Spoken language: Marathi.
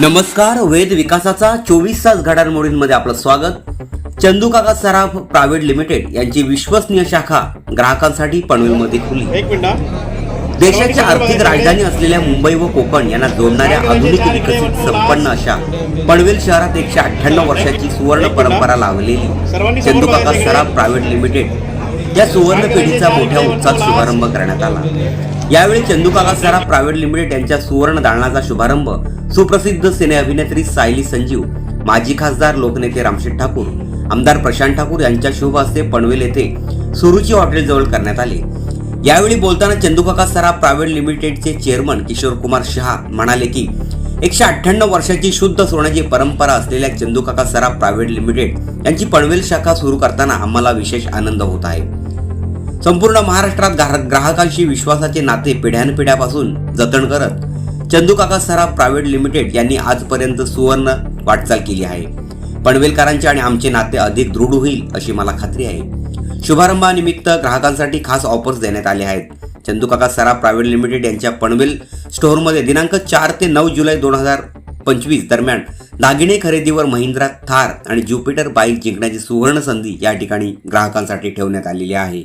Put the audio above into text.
नमस्कार वेद विकासाचा चोवीस तास घडामोडींमध्ये आपलं स्वागत. चंदू काका सराफ प्रायव्हेट लिमिटेड यांची विश्वसनीय शाखा ग्राहकांसाठी पनवेलमध्ये खुली. एक मिनिट देशाची आर्थिक राजधानी असलेल्या मुंबई व कोकण यांना जोडणाऱ्या आधुनिक विकसित संपन्न अशा पनवेल शहरात एकशे अठ्ठ्याण्णव वर्षाची सुवर्ण परंपरा लावलेली चंदू काका सराफ प्रायव्हेट लिमिटेड. या सुवर्ण पेढीचा मोठ्या उत्साहात शुभारंभ करण्यात आला. यावेळी चंदुकाका सराफ प्रायव्हेट लिमिटेड यांच्या सुवर्ण दालनाचा शुभारंभ. सुप्रसिद्ध सिने अभिनेत्री सायली संजीव माजी खासदार लोकनेते रामशेठ ठाकूर आमदार प्रशांत ठाकूर यांच्या शुभ हस्ते पनवेल येथे सुरुची हॉटेल जवळ करण्यात आले. यावेळी बोलताना चंदुकाका सराफ प्रायव्हेट लिमिटेडचे चेअरमन किशोर कुमार शहा म्हणाले की एकशे अठ्ठ्याण्णव वर्षाची शुद्ध सोन्याची परंपरा असलेल्या चंदुकाका सराफ प्रायव्हेट लिमिटेड यांची पनवेल शाखा सुरू करताना आम्हाला विशेष आनंद होत आहे. संपूर्ण महाराष्ट्रात ग्राहकांशी विश्वासाचे नाते पिढ्यानपिढ्यापासून जतन करत चंदूकाका सराफ प्रायव्हेट लिमिटेड यांनी आजपर्यंत सुवर्ण वाटचाल केली आहे. पनवेलकरांचे आणि आमचे नाते अधिक दृढ होईल अशी मला खात्री आहे. शुभारंभानिमित्त ग्राहकांसाठी खास ऑफर्स देण्यात आले आहेत. चंदूकाका सराफ प्रायव्हेट लिमिटेड यांच्या पनवेल स्टोअरमध्ये दिनांक चार ते नऊ जुलै दोन हजार पंचवीस दरम्यान दागिने खरेदीवर महिंद्रा थार आणि ज्युपिटर बाईक जिंकण्याची सुवर्ण संधी या ठिकाणी ग्राहकांसाठी ठेवण्यात आलेली आहे.